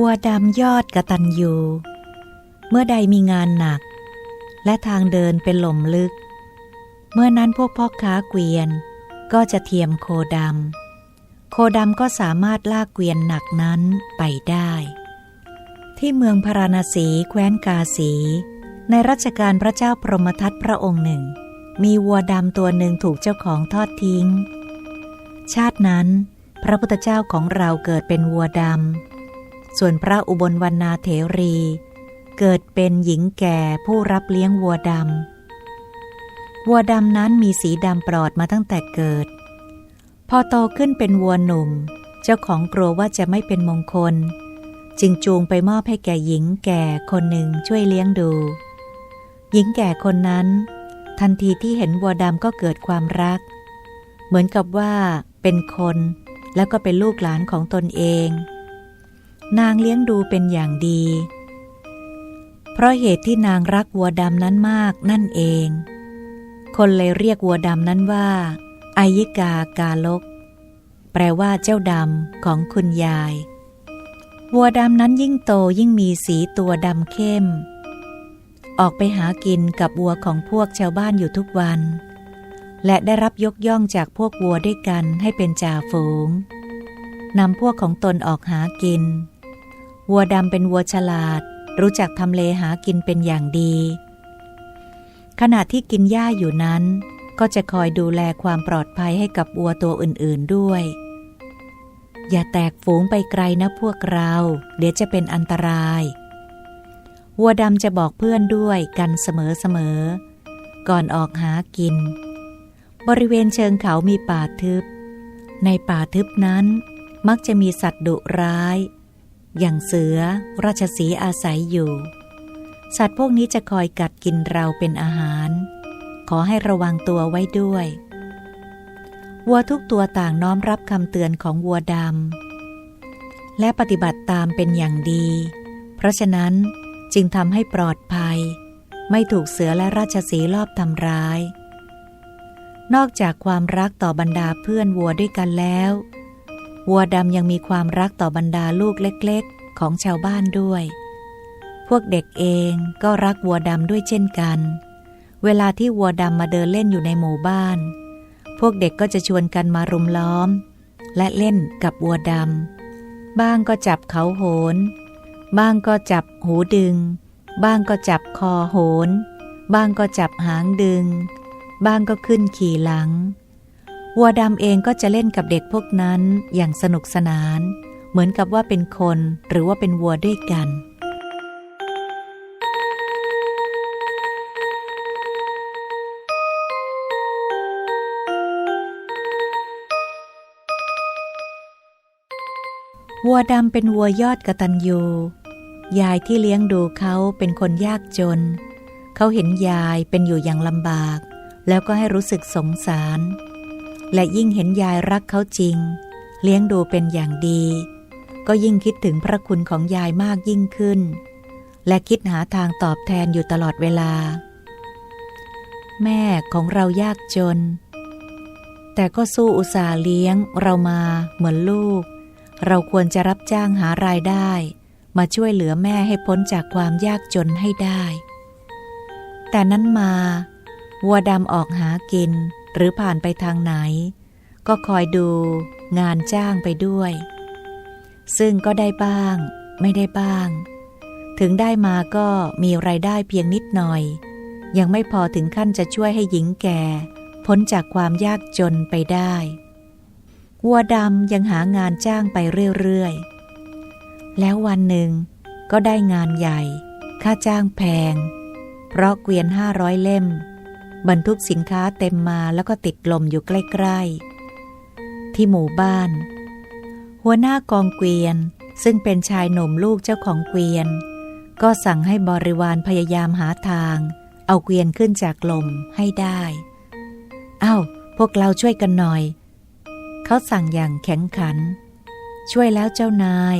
วัวดำยอดกระตันยูเมื่อใดมีงานหนัก และทางเดินเป็นหล่มลึก เมื่อนั้นพวกพ่อค้าเกวียนก็จะเทียมโคดำ โคดำก็สามารถลากเกวียนหนักนั้นไปได้ ที่เมืองพาราณสีแคว้นกาสี ในรัชกาลพระเจ้าพรหมทัตพระองค์หนึ่ง มีวัวดำตัวหนึ่งถูกเจ้าของทอดทิ้ง ชาตินั้น พระพุทธเจ้าของเราเกิดเป็นวัวดำ ส่วนพระอุบลวรรณาเถรี เกิดเป็นหญิงแก่ผู้รับเลี้ยงวัวดำ วัวดำนั้นมีสีดำปลอดมาตั้งแต่เกิด พอโตขึ้นเป็นวัวหนุ่ม เจ้าของกลัวว่าจะไม่เป็นมงคล จึงจูงไปมอบให้แก่หญิงแก่คนหนึ่งช่วยเลี้ยงดู หญิงแก่คนนั้น ทันทีที่เห็นวัวดำก็เกิดความรัก เหมือนกับว่าเป็นคนแล้วก็เป็นลูกหลานของตนเอง นางเลี้ยงดูเป็นอย่างดี เพราะเหตุที่นางรักวัวดำนั้นมากนั่นเอง คนเลยเรียกวัวดำนั้นว่าอายิกากาลก แปลว่าเจ้าดำของคุณยาย วัวดำนั้นยิ่งโตยิ่งมีสีตัวดำเข้ม ออกไปหากินกับวัวของพวกชาวบ้านอยู่ทุกวัน และได้รับยกย่องจากพวกวัวด้วยกันให้เป็นจ่าฝูงนำพวกของตนออกหากิน วัวดำเป็นวัวฉลาด รู้จักทำเลหากินเป็นอย่างดี ขณะที่กินหญ้าอยู่นั้น ก็จะคอยดูแลความปลอดภัยให้กับวัวตัวอื่นๆด้วย อย่าแตกฝูงไปไกลนะพวกเรา เดี๋ยวจะเป็นอันตราย วัวดำจะบอกเพื่อนด้วยกันเสมอๆ ก่อนออกหากิน บริเวณเชิงเขามีป่าทึบ ในป่าทึบนั้นมักจะมีสัตว์ดุร้าย อย่างเสือ ราชสีอาศัยอยู่ สัตว์พวกนี้จะคอยกัดกินเราเป็นอาหาร ขอให้ระวังตัวไว้ด้วย วัวทุกตัวต่างน้อมรับคำเตือนของวัวดำ และปฏิบัติตามเป็นอย่างดี เพราะฉะนั้นจึงทำให้ปลอดภัย ไม่ถูกเสือและราชสีลอบทำร้าย นอกจากความรักต่อบรรดาเพื่อนวัวด้วยกันแล้ว วัวดำยังมีความรักต่อบรรดาลูกเล็กๆ ของชาวบ้านด้วย พวกเด็กเองก็รักวัวดำด้วยเช่นกัน เวลาที่วัวดำมาเดินเล่นอยู่ในหมู่บ้าน พวกเด็กก็จะชวนกันมารุมล้อม และเล่นกับวัวดำ บ้างก็จับเขาโหน บ้างก็จับหูดึง บ้างก็จับคอโหน บ้างก็จับหางดึง บ้างก็ขึ้นขี่หลัง วัวดำเองก็จะเล่นกับเด็กพวกนั้นอย่างสนุกสนาน เหมือนกับว่าเป็นคนหรือว่าเป็นวัวด้วยกัน วัวดำเป็นวัวยอดกระตันยูยายที่เลี้ยงดูเขาเป็นคนยากจน เขาเห็นยายเป็นอยู่อย่างลำบาก แล้วก็ให้รู้สึกสงสาร และยิ่งเห็นยายรักเขาจริง เลี้ยงดูเป็นอย่างดี ก็ยิ่งคิดถึงพระคุณของยายมากยิ่งขึ้น และคิดหาทางตอบแทนอยู่ตลอดเวลา แม่ของเรายากจน แต่ก็สู้อุตส่าห์เลี้ยงเรามาเหมือนลูก เราควรจะรับจ้างหารายได้ มาช่วยเหลือแม่ให้พ้นจากความยากจนให้ได้ แต่นั้นมา วัวดำออกหากิน หรือผ่านไปทางไหน ก็คอยดูงานจ้างไปด้วย ซึ่งก็ได้บ้าง ไม่ได้บ้าง ถึงได้มาก็มีไรายได้เพียงนิดหน่อย ยังไม่พอถึงขั้นจะช่วยให้หญิงแก่ พ้นจากความยากจนไปได้วัวดำยังหางานจ้างไปเรื่อยๆ แล้ววันหนึ่งก็ได้งานใหญ่ ค่าจ้างแพง เพราะเกวียนห้าร้อยเล่ม บรรทุกสินค้าเต็มมาแล้วก็ติดลมอยู่ใกล้ๆ ที่หมู่บ้าน หัวหน้ากองเกวียนซึ่งเป็นชายหนุ่มลูกเจ้าของเกวียน ก็สั่งให้บริวารพยายามหาทาง เอาเกวียนขึ้นจากลมให้ได้อา้าวพวกเราช่วยกันหน่อย เขาสั่งอย่างแข็งขัน ช่วยแล้วเจ้านาย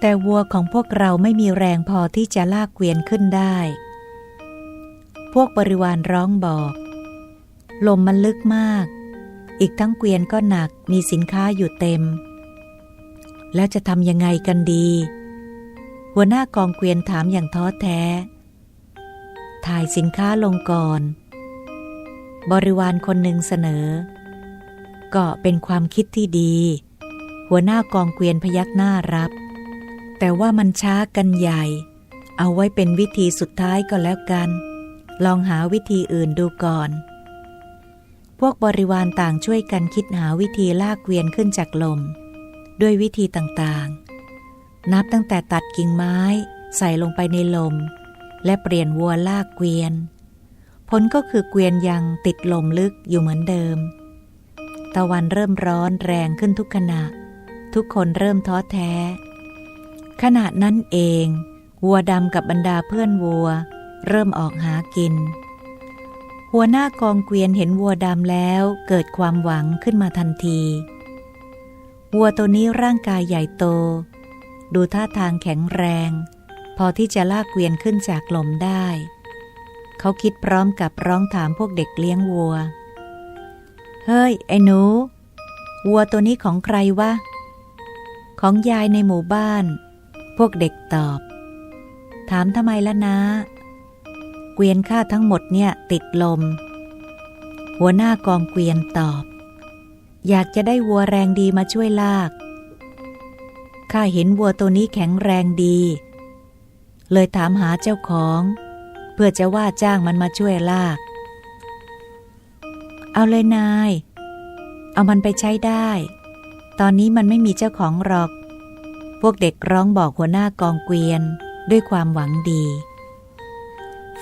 แต่วัวของพวกเราไม่มีแรงพอที่จะลากเกวียนขึ้นได้ พวกบริวารร้องบอก ลมมันลึกมาก อีกทั้งเกวียนก็หนักมีสินค้าอยู่เต็ม แล้วจะทำยังไงกันดี หัวหน้ากองเกวียนถามอย่างท้อแท้ ถ่ายสินค้าลงก่อน บริวารคนหนึ่งเสนอ ก็เป็นความคิดที่ดี หัวหน้ากองเกวียนพยักหน้ารับ แต่ว่ามันช้ากันใหญ่ เอาไว้เป็นวิธีสุดท้ายก็แล้วกัน ลองหาวิธีอื่นดูก่อน พวกบริวารต่างช่วยกันคิดหาวิธีลากเกวียนขึ้นจากลม ด้วยวิธีต่างๆ นับตั้งแต่ตัดกิ่งไม้ใส่ลงไปในลม และเปลี่ยนวัวลากเกวียน ผลก็คือเกวียนยังติดลมลึกอยู่เหมือนเดิม ตะวันเริ่มร้อนแรงขึ้นทุกขณะ ทุกคนเริ่มท้อแท้ ขณะนั้นเอง วัวดำกับบรรดาเพื่อนวัว เริ่มออกหากิน หัวหน้ากองเกวียนเห็นวัวดำแล้วเกิดความหวังขึ้นมาทันที วัวตัวนี้ร่างกายใหญ่โต ดูท่าทางแข็งแรง พอที่จะลากเกวียนขึ้นจากลมได้ เขาคิดพร้อมกับร้องถามพวกเด็กเลี้ยงวัว เฮ้ย ไอ้หนู วัวตัวนี้ของใครวะ ของยายในหมู่บ้าน พวกเด็กตอบ ถามทำไมละนะ เกวียนข้าทั้งหมดเนี่ยติดลม หัวหน้ากองเกวียนตอบ อยากจะได้วัวแรงดีมาช่วยลาก ข้าเห็นวัวตัวนี้แข็งแรงดี เลยถามหาเจ้าของ เพื่อจะว่าจ้างมันมาช่วยลาก เอาเลยนาย เอามันไปใช้ได้ ตอนนี้มันไม่มีเจ้าของหรอก พวกเด็กร้องบอกหัวหน้ากองเกวียนด้วยความหวังดี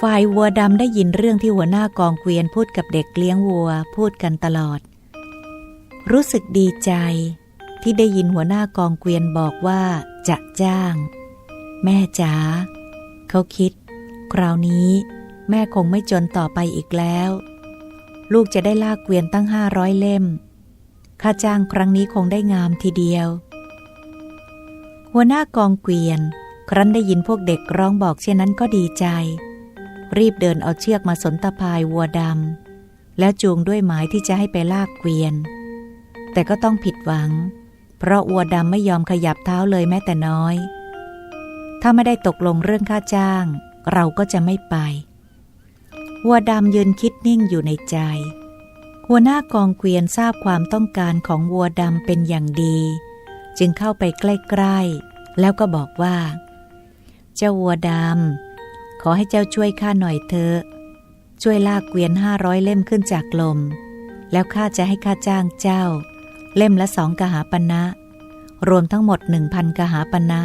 ฝ่ายวัวดำได้ยินเรื่องที่หัวหน้ากองเกวียนพูดกับเด็กเลี้ยงวัวพูดกันตลอด รู้สึกดีใจที่ได้ยินหัวหน้ากองเกวียนบอกว่าจะจ้าง แม่จ๋าเขาคิด คราวนี้แม่คงไม่จนต่อไปอีกแล้ว ลูกจะได้ลากเกวียนตั้งห้าร้อยเล่ม ค่าจ้างครั้งนี้คงได้งามทีเดียว หัวหน้ากองเกวียน ครั้นได้ยินพวกเด็กร้องบอกเช่นนั้นก็ดีใจ รีบเดินเอาเชือกมาสนตะพายวัวดำแล้วจูงด้วยหมายที่จะให้ไปลากเกวียน แต่ก็ต้องผิดหวัง เพราะวัวดำไม่ยอมขยับเท้าเลยแม้แต่น้อย ถ้าไม่ได้ตกลงเรื่องค่าจ้าง เราก็จะไม่ไป วัวดำยืนคิดนิ่งอยู่ในใจ หัวหน้ากองเกวียนทราบความต้องการของวัวดำเป็นอย่างดี จึงเข้าไปใกล้ๆแล้วก็บอกว่า เจ้าวัวดำ ขอให้เจ้าช่วยข้าหน่อยเถอะช่วยลากเกวียนห้าร้อยเล่มขึ้นจากลม แล้วข้าจะให้ค่าจ้างเจ้า เล่มละสองกหาปณะนะ รวมทั้งหมดหนึ่งพันกหาปณะนะ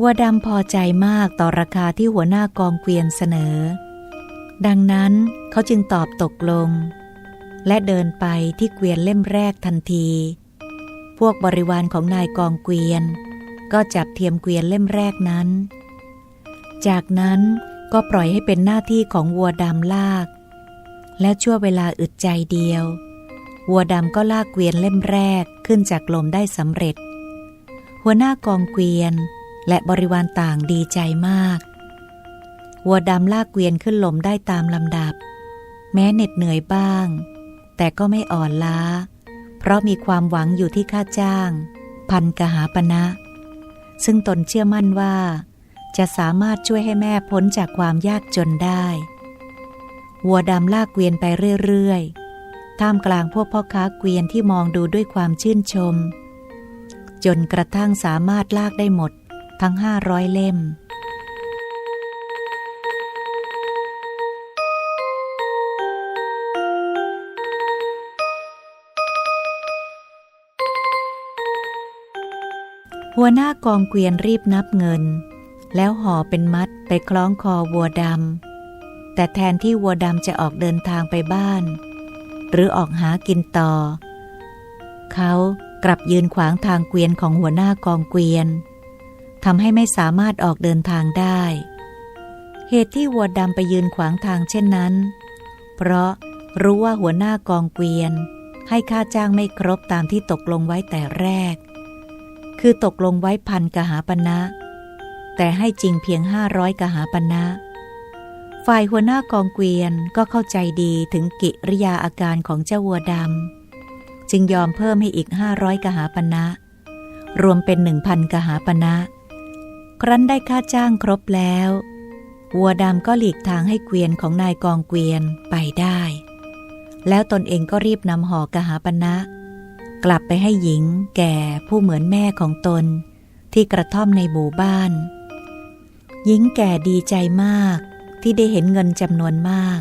วัวดำพอใจมากต่อราคาที่หัวหน้ากองเกวียนเสนอ ดังนั้นเขาจึงตอบตกลง และเดินไปที่เกวียนเล่มแรกทันที พวกบริวารของนายกองเกวียน ก็จับเทียมเกวียนเล่มแรกนั้น จากนั้นก็ปล่อยให้เป็นหน้าที่ของวัวดำลาก และชั่วเวลาอึดใจเดียว วัวดำก็ลากเกวียนเล่มแรกขึ้นจากลมได้สำเร็จ หัวหน้ากองเกวียนและบริวารต่างดีใจมาก วัวดำลากเกวียนขึ้นลมได้ตามลำดับ แม้เหน็ดเหนื่อยบ้าง แต่ก็ไม่อ่อนล้า เพราะมีความหวังอยู่ที่ค่าจ้าง พันกหาปณะนะซึ่งตนเชื่อมั่นว่า จะสามารถช่วยให้แม่พ้นจากความยากจนได้ วัวดำลากเกวียนไปเรื่อยๆ ท่ามกลางพวกพ่อค้าเกวียนที่มองดูด้วยความชื่นชม จนกระทั่งสามารถลากได้หมดทั้งห้าร้อยเล่ม หัวหน้ากองเกวียนรีบนับเงิน แล้วห่อเป็นมัดไปคล้องคอวัวดำ แต่แทนที่วัวดำจะออกเดินทางไปบ้าน หรือออกหากินต่อ เขากลับยืนขวางทางเกวียนของหัวหน้ากองเกวียนทำให้ไม่สามารถออกเดินทางได้ เหตุที่วัวดำไปยืนขวางทางเช่นนั้น เพราะรู้ว่าหัวหน้ากองเกวียน ให้ค่าจ้างไม่ครบตามที่ตกลงไว้แต่แรก คือตกลงไว้พันกหาปณะนะ แต่ให้จริงเพียงห้าร้อยกหาปณะนะฝ่ายหัวหน้ากองเกวียนก็เข้าใจดีถึงกิริยาอาการของเจ้าวัวดำจึงยอมเพิ่มให้อีกห้าร้อยกหาปณะนะรวมเป็นหนึ่งพันกหาปณะนะครั้นได้ค่าจ้างครบแล้ว วัวดำก็หลีกทางให้เกวียนของนายกองเกวียนไปได้ แล้วตนเองก็รีบนำห่อกหาปณะกลับไปให้หญิงแก่ผู้เหมือนแม่ของตนที่กระท่อมในหมู่บ้าน หญิงแก่ดีใจมากที่ได้เห็นเงินจำนวนมาก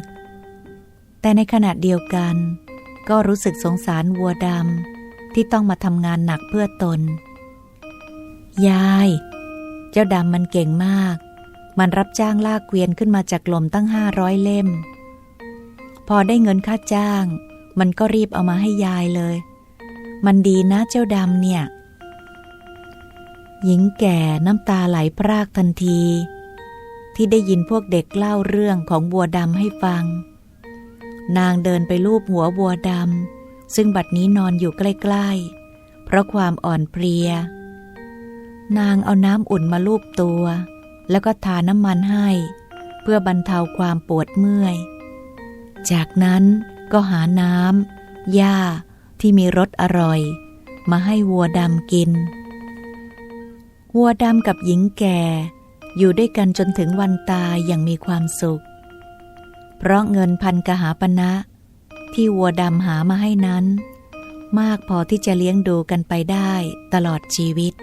แต่ในขณะเดียวกัน ก็รู้สึกสงสารวัวดำที่ต้องมาทำงานหนักเพื่อตน ยาย เจ้าดำมันเก่งมาก มันรับจ้างลากเกวียนขึ้นมาจากลมตั้งห้าร้อยเล่ม พอได้เงินค่าจ้าง มันก็รีบเอามาให้ยายเลย มันดีนะเจ้าดำเนี่ย หญิงแก่น้ำตาไหลพรากทันที ที่ได้ยินพวกเด็กเล่าเรื่องของบัวดำให้ฟัง นางเดินไปลูบหัวบัวดำซึ่งบัดนี้นอนอยู่ใกล้ๆ เพราะความอ่อนเพลีย นางเอาน้ำอุ่นมาลูบตัว แล้วก็ทาน้ำมันให้ เพื่อบรรเทาความปวดเมื่อย จากนั้นก็หาน้ำหญ้าที่มีรสอร่อย มาให้วัวดำกิน วัวดำกับหญิงแก่ อยู่ด้วยกันจนถึงวันตายอย่างมีความสุข เพราะเงินพันกหาปณะที่วัวดำหามาให้นั้น มากพอที่จะเลี้ยงดูกันไปได้ตลอดชีวิต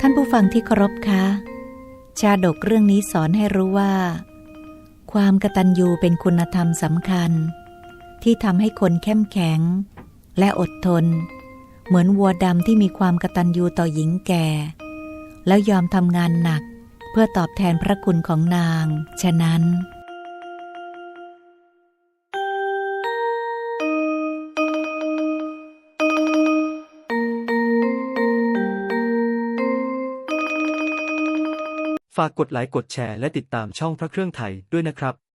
ท่านผู้ฟังที่เคารพคะ ชาดกเรื่องนี้สอนให้รู้ว่า ความกตัญญูเป็นคุณธรรมสำคัญ ที่ทำให้คนเข้มแข็ง และอดทน เหมือนวัวดำที่มีความกตัญญูต่อหญิงแก่ แล้วยอมทำงานหนักเพื่อตอบแทนพระคุณของนาง ฉะนั้น ฝากกดไลค์กดแชร์และติดตามช่องพระเครื่องไทยด้วยนะครับ